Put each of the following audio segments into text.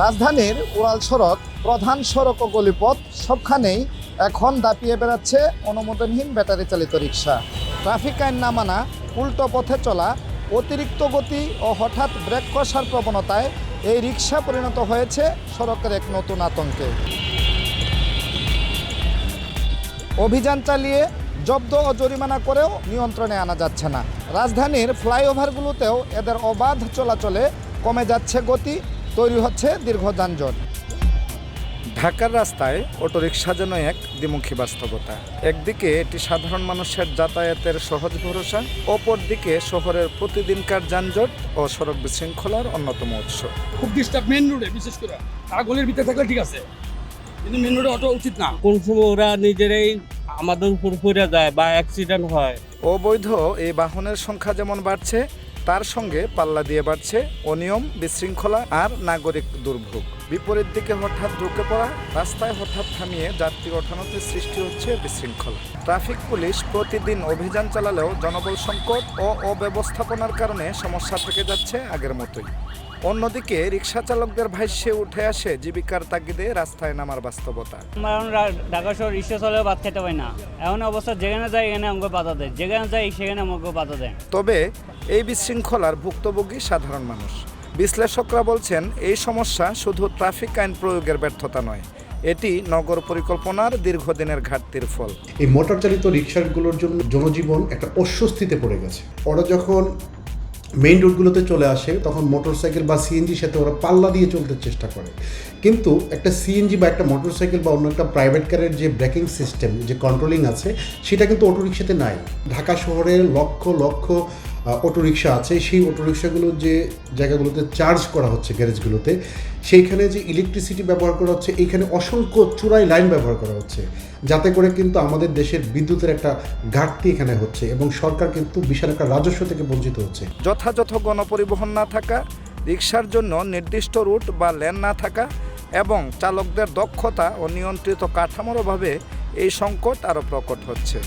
রাজধানীর উড়াল সড়ক, প্রধান সড়ক ও গলিপথ সবখানেই এখন দাপিয়ে বেড়াচ্ছে অনুমোদনহীন ব্যাটারি চালিত রিক্সা ট্রাফিক আইন না মানা উল্টো পথে চলা অতিরিক্ত গতি ও হঠাৎ ব্রেক কষার প্রবণতায় এই রিক্সা পরিণত হয়েছে সড়কের এক নতুন আতঙ্কে। অভিযান চালিয়ে জব্দ ও জরিমানা করেও নিয়ন্ত্রণে আনা যাচ্ছে না। রাজধানীর ফ্লাইওভারগুলোতেও এদের অবাধ চলাচলে কমে যাচ্ছে গতি তৈরি হচ্ছে দীর্ঘ যানজট। ঢাকার রাস্তায় অটোরিকশা যেন এক দ্বিমুখী বাস্তবতা। একদিকে এটি সাধারণ মানুষের যাতায়াতের সহজ ভরসা অপরদিকে শহরের প্রতিদিনকার যানজট ও সড়ক বিশৃঙ্খলার অন্যতম উৎস। খুব ডিস্টার্ব মেন রোডে বিশেষ করে। আর গলির ভিতরে থাকলে ঠিক আছে। কিন্তু মেন রোডে অটো উচিত না। কোন সময় ওরা নিজেরাই আমাদের উপর পড়ে যায় বা অ্যাক্সিডেন্ট হয়। অবৈধ এই বাহনের সংখ্যা যেমন বাড়ছে তার সঙ্গে পাল্লা দিয়ে বাড়ছে অনিয়ম বিশৃঙ্খলা আর নাগরিক দুর্ভোগ। বিপরীত দিকে হঠাৎ ঢুকে পড়া রাস্তায় হঠাৎ থামিয়ে যাত্রী ওঠানোতে সৃষ্টি হচ্ছে বিশৃঙ্খলা। ট্রাফিক পুলিশ প্রতিদিন অভিযান চালালেও জনবল সংকট ও অব্যবস্থাপনার কারণে সমস্যা থেকে যাচ্ছে আগের মতোই। অন্যদিকে রিক্সা চালকদের ভাষ্যে উঠে আসে জীবিকার তাগিদে রাস্তায় নামার বাস্তবতা। এখন রা- ঢাকা শহর রিক্সা চলেও ভাত খেতে পাই না। এমন অবস্থা যেখানে যাই এখানে আমাকে বাধা দেয়। যেখানে যাই সেখানে আমাকে বাধা দেয়। তবে এই বিশৃঙ্খলার ভুক্তভোগী সাধারণ মানুষ। বিশ্লেষকরা বলছেন এই সমস্যা শুধু ট্রাফিক আইন প্রয়োগের ব্যর্থতা নয় এটি নগর পরিকল্পনার দীর্ঘদিনের ঘাটতির ফল। এই মোটর চালিত রিক্সাগুলোর জন্য জনজীবন একটা অস্বস্তিতে পড়ে গেছে। ওরা যখন মেইন রোডগুলোতে চলে আসে, তখন মোটরসাইকেল বা সিএনজির সাথে ওরা পাল্লা দিয়ে চলতে চেষ্টা করে। কিন্তু একটা সিএনজি বা একটা মোটরসাইকেল বা অন্য একটা প্রাইভেট কারের যে ব্রেকিং সিস্টেম যে কন্ট্রোলিং আছে, সেটা কিন্তু অটোরিক্সাতে নাই। ঢাকা শহরে লক্ষ লক্ষ অটোরিকশা আছে। সেই অটোরিকশাগুলো যে জায়গাগুলোতে চার্জ করা হচ্ছে গ্যারেজগুলোতে সেইখানে যে ইলেকট্রিসিটি ব্যবহার করা হচ্ছে, এইখানে অসংখ্য চূড়াই লাইন ব্যবহার করা হচ্ছে। যাতে করে কিন্তু আমাদের দেশের বিদ্যুতের একটা ঘাটতি এখানে হচ্ছে এবং সরকার কিন্তু বিশাল একটা রাজস্ব থেকে বঞ্চিত হচ্ছে। যথাযথ গণপরিবহন না থাকা রিক্সার জন্য নির্দিষ্ট রুট বা লেন না থাকা এবং চালকদের দক্ষতা ও নিয়ন্ত্রিত কাঠামোর অভাবে এই সংকট আরও প্রকট হচ্ছে।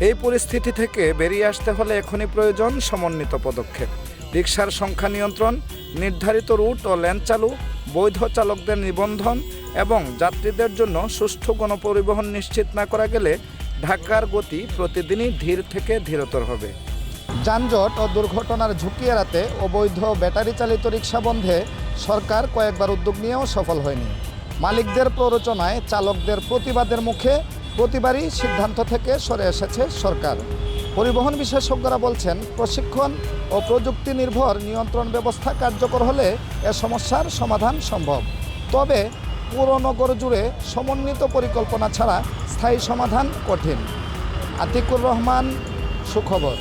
এই পরিস্থিতি থেকে বেরিয়ে আসতে হলে এখনই প্রয়োজন সমন্বিত পদক্ষেপ। রিক্সার সংখ্যা নিয়ন্ত্রণ, নির্ধারিত রুট ও লেন চালু, বৈধ চালকদের নিবন্ধন এবং যাত্রীদের জন্য সুষ্ঠু গণপরিবহন নিশ্চিত না করা গেলে ঢাকার গতি প্রতিদিনই ধীর থেকে ধীরতর হবে। যানজট ও দুর্ঘটনার ঝুঁকি এড়াতে অবৈধ ব্যাটারি চালিত রিক্সা বন্ধে সরকার কয়েকবার উদ্যোগ নিয়েও সফল হয়নি। মালিকদের প্ররোচনায় চালকদের প্রতিবাদের মুখে প্রতিবারই সিদ্ধান্ত থেকে সরে এসেছে সরকার। পরিবহন বিশেষজ্ঞরা বলছেন, প্রশিক্ষণ ও প্রযুক্তি নির্ভর নিয়ন্ত্রণ ব্যবস্থা কার্যকর হলে এ সমস্যার সমাধান সম্ভব। তবে পুরো নগর জুড়ে সমন্বিত পরিকল্পনা ছাড়া স্থায়ী সমাধান কঠিন। আতিকুর রহমান, সুখবর।